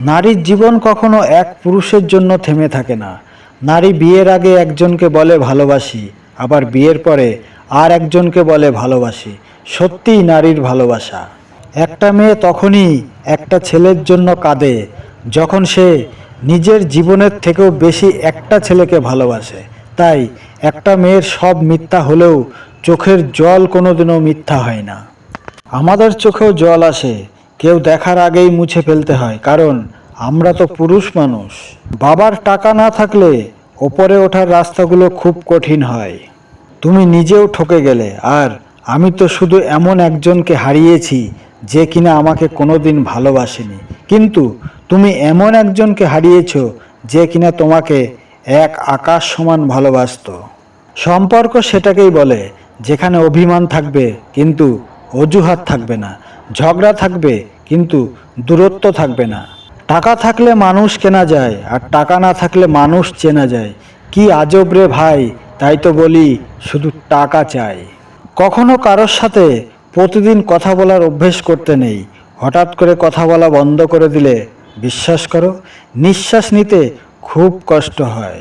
নারীর জীবন কখনো এক পুরুষের জন্য থেমে থাকে না। নারী বিয়ের আগে একজনকে বলে ভালোবাসি, আবার বিয়ের পরে আর একজনকে বলে ভালোবাসি। সত্যিই নারীর ভালোবাসা। একটা মেয়ে তখনই একটা ছেলের জন্য কাঁদে, যখন সে নিজের জীবনের থেকেও বেশি একটা ছেলেকে ভালোবাসে। তাই একটা মেয়ের সব মিথ্যা হলেও চোখের জল কোনোদিনও মিথ্যা হয় না। আমাদের চোখেও জল আসে কেউ দেখার আগেই মুছে ফেলতে হয়, কারণ আমরা তো পুরুষ মানুষ। বাবার টাকা না থাকলে ওপরে ওঠার রাস্তাগুলো খুব কঠিন হয়। তুমি নিজেও ঠকে গেলে, আর আমি তো শুধু এমন একজনকে হারিয়েছি যে কিনা আমাকে কোনোদিন ভালোবাসেনি। কিন্তু তুমি এমন একজনকে হারিয়েছ যে কিনা তোমাকে এক আকাশ সমান ভালোবাসতো। সম্পর্ক সেটাকেই বলে, যেখানে অভিমান থাকবে কিন্তু অজুহাত থাকবে না। ঝগড়া থাকবে, কিন্তু দূরত্ব থাকবে না। টাকা থাকলে মানুষ কেনা যায়, আর টাকা না থাকলে মানুষ চেনা যায়। কি আজব রে ভাই, তাই তো বলি শুধু টাকা চাই। কখনো কারোর সাথে প্রতিদিন কথা বলার অভ্যেস করতে নেই। হঠাৎ করে কথা বলা বন্ধ করে দিলে, বিশ্বাস করো, নিঃশ্বাস নিতে খুব কষ্ট হয়।